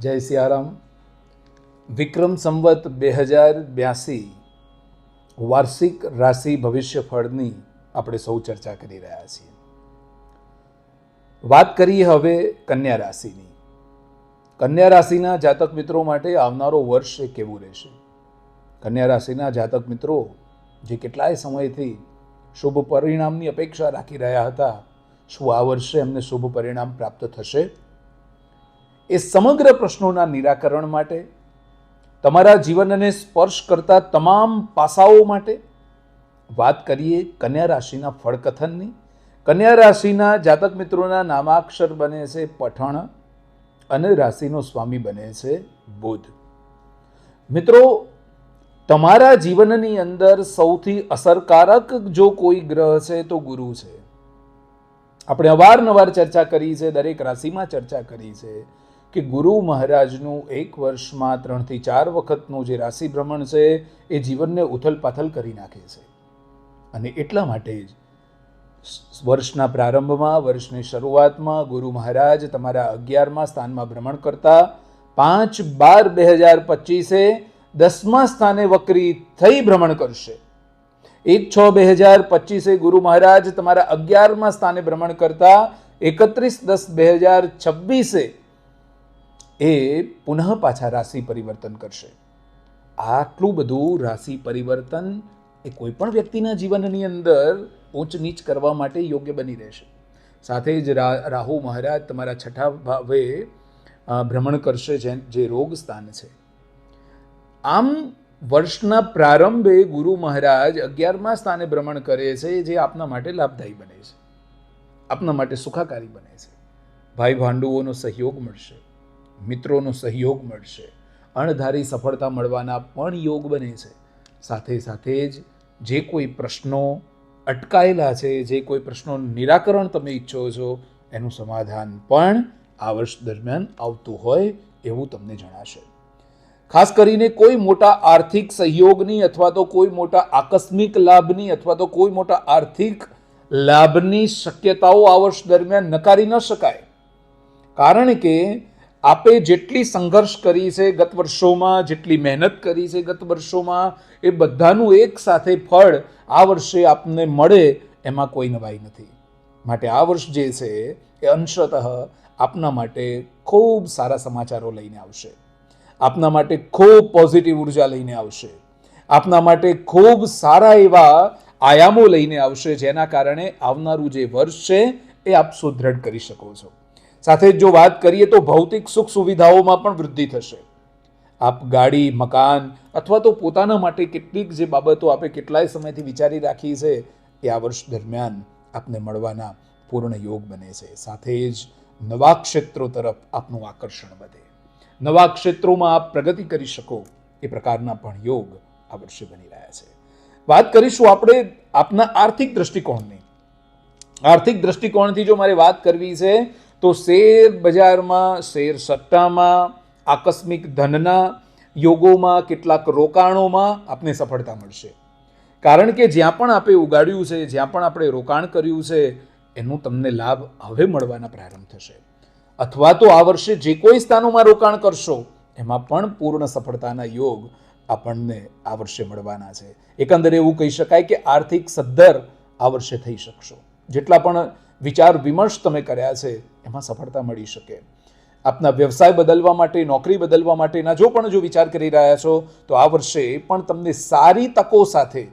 જય સિયારામ. વિક્રમ સંવત બે હજાર બ્યાસી વાર્ષિક રાશિ ભવિષ્ય ફળની આપણે સૌ ચર્ચા કરી રહ્યા છીએ. વાત કરીએ હવે કન્યા રાશિની. કન્યા રાશિના જાતક મિત્રો માટે આવનારો વર્ષ એ કેવું રહેશે? કન્યા રાશિના જાતક મિત્રો જે કેટલાય સમયથી શુભ પરિણામની અપેક્ષા રાખી રહ્યા હતા, શું આ વર્ષે એમને શુભ પરિણામ પ્રાપ્ત થશે? એ સમગ્ર પ્રશ્નોના નિરાકરણ માટે, તમારા જીવનને સ્પર્શ કરતા તમામ પાસાઓ માટે વાત કરીએ કન્યા રાશિના ફળકથનની. કન્યા રાશિના જાતક મિત્રોના નામાક્ષર બને છે પઠણ અને રાશિનો સ્વામી બને છે બુધ. મિત્રો, તમારા જીવનની અંદર સૌથી અસરકારક જો કોઈ ગ્રહ છે તો ગુરુ છે. આપણે અવારનવાર ચર્ચા કરી છે, દરેક રાશિમાં ચર્ચા કરી છે. કે ગુરુ મહારાજનું એક વર્ષમાં ત્રણથી ચાર વખતનું જે રાશિ ભ્રમણ છે, એ જીવનને ઉથલપાથલ કરી નાખે છે. અને એટલા માટે જ વર્ષના પ્રારંભમાં, વર્ષની શરૂઆતમાં ગુરુ મહારાજ તમારા અગિયારમાં સ્થાનમાં ભ્રમણ કરતા પાંચ બાર બે હજાર પચીસે દસમા સ્થાને વક્રી થઈ ભ્રમણ કરશે. એક છ બે હજાર પચીસે ગુરુ મહારાજ તમારા અગિયારમાં સ્થાને ભ્રમણ કરતા એકત્રીસ દસ બે હજાર છવ્વીસે એ પુનઃ પાછા રાશિ પરિવર્તન કરશે. આટલું બધું રાશિ પરિવર્તન એ કોઈ પણ વ્યક્તિના જીવનની અંદર ઊંચ નીચ કરવા માટે યોગ્ય બની રહેશે. સાથે જ રાહુ મહારાજ તમારા છઠ્ઠા ભાવે ભ્રમણ કરશે જે જે રોગ સ્થાન છે. આમ વર્ષના પ્રારંભે ગુરુ મહારાજ અગિયારમા સ્થાને ભ્રમણ કરે છે જે આપના માટે લાભદાયી બને છે. આપના માટે સુખાકારી બને છે. ભાઈ ભાંડુઓનો સહયોગ મળશે. મિત્રોનો સહયોગ મળશે. અણધારી સફળતા મળવાના પણ યોગ બને છે. સાથે સાથે જ જે કોઈ પ્રશ્નો અટકાયેલા છે, જે કોઈ પ્રશ્નોનું નિરાકરણ તમે ઈચ્છો છો, એનું સમાધાન પણ આ વર્ષ દરમિયાન આવતું હોય એવું તમને જણાશે. ખાસ કરીને કોઈ મોટા આર્થિક સહયોગની અથવા તો કોઈ મોટા આકસ્મિક લાભની અથવા તો કોઈ મોટા આર્થિક લાભની શક્યતાઓ આ વર્ષ દરમિયાન નકારી ન શકાય. કારણ કે આપે જેટલી સંઘર્ષ કરી છે ગત વર્ષોમાં, જેટલી મહેનત કરી છે ગત વર્ષોમાં, એ બધાનું એક સાથે ફળ આ વર્ષે આપને મળે એમાં કોઈ નવાઈ નથી. માટે આ વર્ષ જે છે, એ અંશતઃ આપના માટે ખૂબ સારા સમાચારો લઈને આવશે. આપના માટે ખૂબ પોઝિટિવ ઊર્જા લઈને આવશે. આપના માટે ખૂબ સારા એવા આયામો લઈને આવશે, જેના કારણે આવનારું જે વર્ષ છે, એ આપ સુદૃઢ કરી શકો છો. સાથે જ જો વાત કરીએ તો ભૌતિક સુખ સુવિધાઓમાં પણ વૃદ્ધિ થશે. આપ ગાડી, મકાન અથવા તો પોતાના માટે કેટલીક જે બાબતો આપે કેટલાય સમયથી વિચારી રાખી છે, એ આ વર્ષ દરમિયાન આપને મળવાના પૂર્ણ યોગ બને છે. સાથે જ નવા ક્ષેત્રો તરફ આપનું આકર્ષણ વધે. નવા ક્ષેત્રોમાં આપ પ્રગતિ કરી શકો, એ પ્રકારના પણ યોગ આ વર્ષે બની રહ્યા છે. વાત કરીશું આપણે આપના આર્થિક દ્રષ્ટિકોણની. આર્થિક દ્રષ્ટિકોણથી જો મારે વાત કરવી છે તો શેર બજારમાં, શેર સટ્ટામાં, આકસ્મિક ધનના યોગોમાં, કેટલાક રોકાણોમાં આપને સફળતા મળશે. કારણ કે જ્યાં પણ આપણે ઉગાડ્યું છે, જ્યાં પણ આપણે રોકાણ કર્યું છે, એનું તમને લાભ હવે મળવાના પ્રારંભ થશે. અથવા તો આ વર્ષે જે કોઈ સ્થાનોમાં રોકાણ કરશો, એમાં પણ પૂર્ણ સફળતાના યોગ આપણને આ વર્ષે મળવાના છે. એકંદરે એવું કહી શકાય કે આર્થિક સદ્ધર આ વર્ષે થઈ શકશો. જેટલા પણ વિચાર વિમર્શ તમે કર્યા છે, એમાં સફળતા મળી શકે. આપના વ્યવસાય બદલવા માટે, નોકરી બદલવા માટેના જો પણ જો વિચાર કરી રહ્યા છો, તો આ વર્ષે પણ તમને સારી તકો સાથે,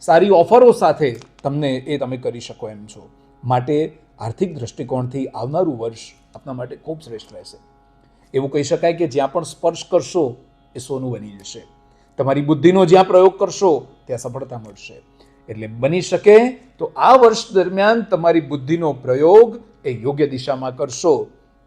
સારી ઓફરો સાથે તમને એ તમે કરી શકો એમ છો. માટે આર્થિક દ્રષ્ટિકોણથી આવનારું વર્ષ આપના માટે ખૂબ શ્રેષ્ઠ રહેશે. એવું કહી શકાય કે જ્યાં પણ સ્પર્શ કરશો, એ સોનું બની જશે. તમારી બુદ્ધિનો જ્યાં પ્રયોગ કરશો, ત્યાં સફળતા મળશે. એટલે બની શકે તો આ વર્ષ દરમિયાન તમારી બુદ્ધિનો પ્રયોગ એ યોગ્ય દિશામાં કરશો.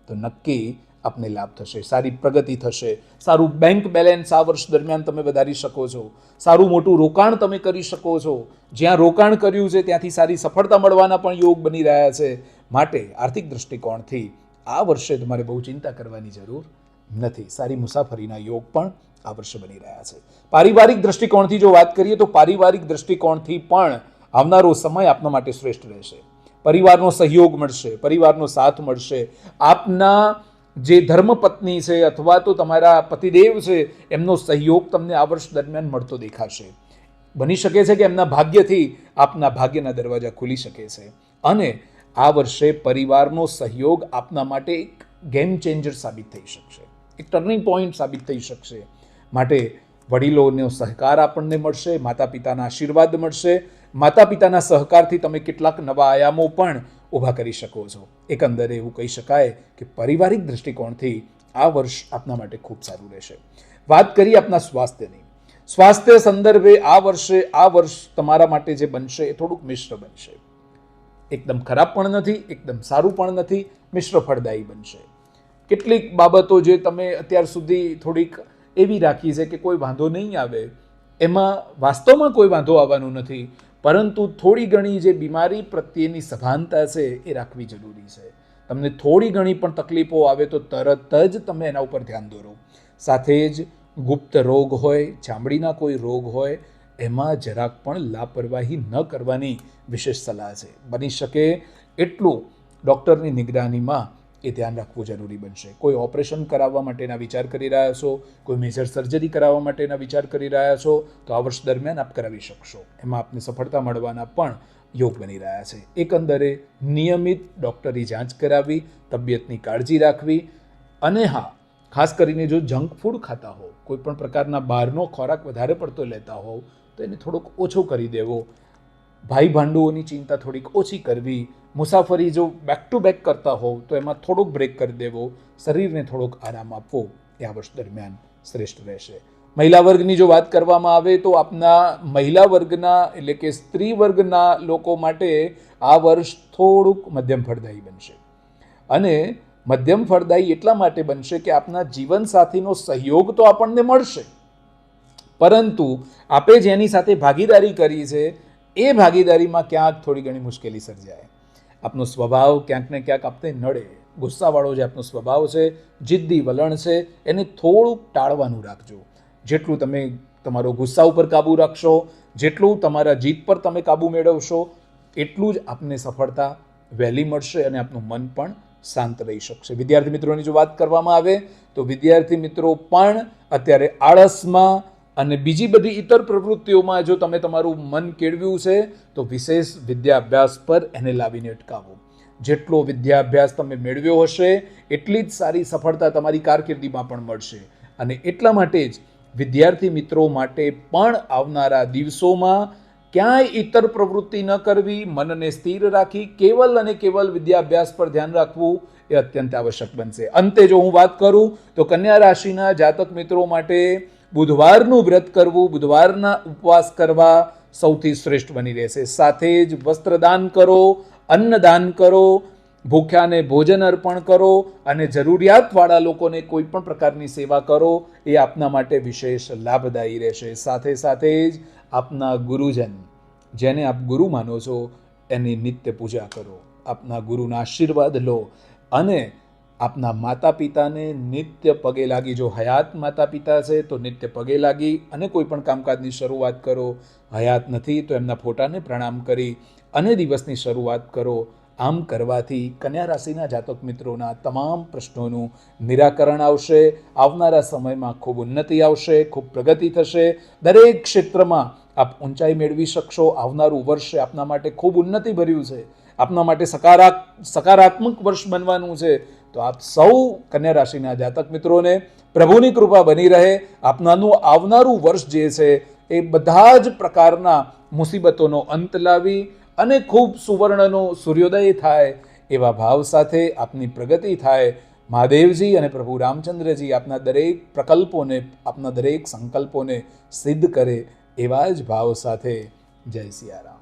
તો નક્કી આપને લાભ થશે, સારી પ્રગતિ થશે. સારું બેંક બેલેન્સ આ વર્ષ દરમિયાન તમે વધારી શકો છો. સારું મોટું રોકાણ તમે કરી શકો છો. જ્યાં રોકાણ કર્યું છે ત્યાંથી સારી સફળતા મળવાના પણ યોગ બની રહ્યા છે. માટે આર્થિક દૃષ્ટિકોણથી આ વર્ષે તમારે બહુ ચિંતા કરવાની જરૂર નથી. સારી મુસાફરીના યોગ પણ આ વર્ષે બની રહ્યા છે. પારિવારિક દૃષ્ટિકોણથી જો વાત કરીએ તો પારિવારિક દૃષ્ટિકોણથી પણ આવનારો સમય આપના માટે શ્રેષ્ઠ રહેશે. પરિવારનો સહયોગ મળશે, પરિવારનો સાથ મળશે. આપના જે ધર્મપત્ની છે અથવા તો તમારા પતિદેવ છે, એમનો સહયોગ તમને આ વર્ષ દરમિયાન મળતો દેખાશે. બની શકે છે કે એમના ભાગ્યથી આપના ભાગ્યના દરવાજા ખુલી શકે છે. અને આ વર્ષે પરિવારનો સહયોગ આપના માટે એક ગેમ ચેન્જર સાબિત થઈ શકશે. એક ટર્નિંગ પોઈન્ટ સાબિત થઈ શકશે. માટે વડીલોનો સહકાર આપણને મળશે માતા પિતાના આશીર્વાદ મળશે. માતા પિતાના સહકારથી તમે કેટલાક નવા આયામો પણ ઊભા કરી શકો છો. એકંદરે એવું કહી શકાય કે પારિવારિક દૃષ્ટિકોણથી આ વર્ષ આપના માટે ખૂબ સારું રહેશે. વાત કરીએ આપના સ્વાસ્થ્યની. સ્વાસ્થ્ય સંદર્ભે આ વર્ષે, આ વર્ષ તમારા માટે જે બનશે એ થોડુંક મિશ્ર બનશે. એકદમ ખરાબ પણ નથી, એકદમ સારું પણ નથી, મિશ્ર ફળદાયી બનશે. કેટલીક બાબતો જે તમે અત્યાર સુધી થોડીક એવી રાખી છે કે કોઈ વાંધો નહીં આવે, એમાં વાસ્તવમાં કોઈ વાંધો આવવાનો નથી, પરંતુ થોડી ઘણી જે બીમારી પ્રત્યેની સભાનતા છે એ રાખવી જરૂરી છે. તમને થોડી ઘણી પણ તકલીફો આવે તો તરત જ તમે એના ઉપર ધ્યાન દોરો. સાથે જ ગુપ્ત રોગ હોય, ચામડીના કોઈ રોગ હોય, એમાં જરાક પણ લાપરવાહી ન કરવાની વિશેષ સલાહ છે. બની શકે એટલું ડૉક્ટરની નિગરાનીમાં એ ધ્યાન રાખવું જરૂરી બનશે. કોઈ ઓપરેશન કરાવવા માટેના વિચાર કરી રહ્યા છો, કોઈ મેજર સર્જરી કરાવવા માટેના વિચાર કરી રહ્યા છો, તો આ વર્ષ દરમિયાન આપ કરાવી શકશો. એમાં આપને સફળતા મળવાના પણ યોગ બની રહ્યા છે. એકંદરે નિયમિત ડૉક્ટરી જાંચ કરાવી, તબિયતની કાળજી રાખવી અને હા, ખાસ કરીને જો જંક ફૂડ ખાતા હો કોઈ પણ પ્રકારના બહારનો ખોરાક વધારે પડતો લેતા હોવ, તો એને થોડોક ઓછો કરી દેવો. ભાઈ ભાંડુઓની ચિંતા થોડીક ઓછી કરવી, મુસાફરી જો બેક ટુ બેક કરતા હોવ, તો એમાં થોડોક બ્રેક કરી દેવો, શરીરને થોડોક આરામ આપવો એ આ વર્ષ દરમિયાન શ્રેષ્ઠ રહેશે. મહિલા વર્ગની જો વાત કરવામાં આવે તો આપના મહિલા વર્ગના એટલે કે સ્ત્રી વર્ગના લોકો માટે આ વર્ષ થોડુંક મધ્યમ ફળદાયી બનશે. અને મધ્યમ ફળદાયી એટલા માટે બનશે કે આપના જીવનસાથીનો સહયોગ તો આપણને મળશે. પરંતુ આપે જેની સાથે ભાગીદારી કરી છે એ ભાગીદારીમાં ક્યાંક થોડી ઘણી મુશ્કેલી સર્જાય. આપનો સ્વભાવ ક્યાંક ને ક્યાંક આપને નડે. ગુસ્સાવાળો જે આપનો સ્વભાવ છે, જિદ્દી વલણ છે, એને થોડુંક ટાળવાનું રાખજો. જેટલું તમે તમારો ગુસ્સા ઉપર કાબૂ રાખશો, જેટલું તમારા જીત પર તમે કાબૂ મેળવશો, એટલું જ આપને સફળતા, વહેલી મળશે અને આપનું મન પણ શાંત રહી શકશે. વિદ્યાર્થી મિત્રોની જો વાત કરવામાં આવે, તો વિદ્યાર્થી મિત્રો પણ અત્યારે આળસમાં અને બીજી બધી ઇતર પ્રવૃત્તિઓમાં જો તમે તમારું મન કેળવ્યું છે, તો વિશેષ વિદ્યાભ્યાસ પર એને લાવીને અટકાવો. જેટલો વિદ્યાભ્યાસ તમે મેળવ્યો હશે, એટલી જ સારી સફળતા તમારી કારકિર્દીમાં પણ મળશે. અને એટલા માટે જ વિદ્યાર્થી મિત્રો માટે પણ આવનારા દિવસોમાં ક્યાંય ઇતર પ્રવૃત્તિ ન કરવી, મનને સ્થિર રાખી, કેવલ અને કેવલ વિદ્યાભ્યાસ પર ધ્યાન રાખવું એ અત્યંત આવશ્યક બનશે. અંતે જો હું વાત કરું, તો કન્યા રાશિના જાતક મિત્રો માટે બુધવારનું વ્રત કરવું, બુધવારના ઉપવાસ કરવા સૌથી શ્રેષ્ઠ બની રહેશે. સાથે જ વસ્ત્રદાન કરો, અન્નદાન કરો, ભૂખ્યાને ભોજન અર્પણ કરો અને જરૂરિયાતવાળા લોકોને કોઈ પણ પ્રકારની સેવા કરો, એ આપના માટે વિશેષ લાભદાયી રહેશે. સાથે સાથે જ આપના ગુરુજન, જેને આપ ગુરુ માનો છો, એની નિત્ય પૂજા કરો. આપના ગુરુના આશીર્વાદ લો અને આપના માતા પિતાને નિત્ય પગે લાગી જો હયાત માતા પિતા છે, તો નિત્ય પગે લાગી અને કોઈ પણ કામકાજની શરૂઆત કરો. હયાત નથી, તો એમના ફોટાને પ્રણામ કરી અને દિવસની શરૂઆત કરો. આમ કરવાથી કન્યા રાશિના જાતક મિત્રોના તમામ પ્રશ્નોનું નિરાકરણ આવશે. આવનારા સમયમાં ખૂબ ઉન્નતિ આવશે, ખૂબ પ્રગતિ થશે. દરેક ક્ષેત્રમાં આપ ઊંચાઈ મેળવી શકશો. આવનારું વર્ષ આપના માટે ખૂબ ઉન્નતિ ભર્યું છે. આપના માટે સકારાત્મક સકારાત્મક વર્ષ બનવાનું છે. તો આપ સૌ કન્યા રાશિના જાતક મિત્રોને પ્રભુની કૃપા બની રહે. આપનાનું આવનારું વર્ષ જે છે એ બધા જ પ્રકારના મુસીબતોનો અંત લાવી અને ખૂબ સુવર્ણનો સૂર્યોદય થાય એવા ભાવ સાથે આપની પ્રગતિ થાય. મહાદેવજી અને પ્રભુ રામચંદ્રજી આપના દરેક પ્રકલ્પોને, આપના દરેક સંકલ્પોને સિદ્ધ કરે એવા જ ભાવ સાથે. જય સિયારામ.